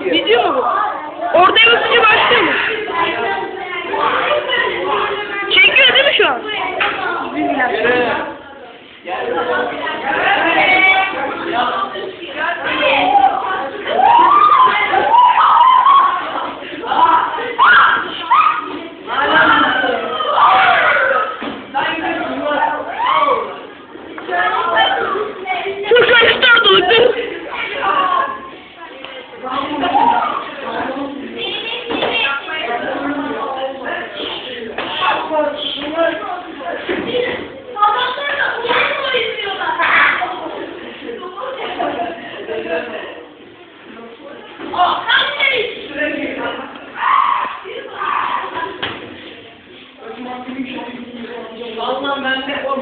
Video mu bu? Orada basınca başlıyor mu? Çekiyor değil mi şu an? Çok tartışılır. Adamlarla uyumlu ne istiyorsun? Ben de o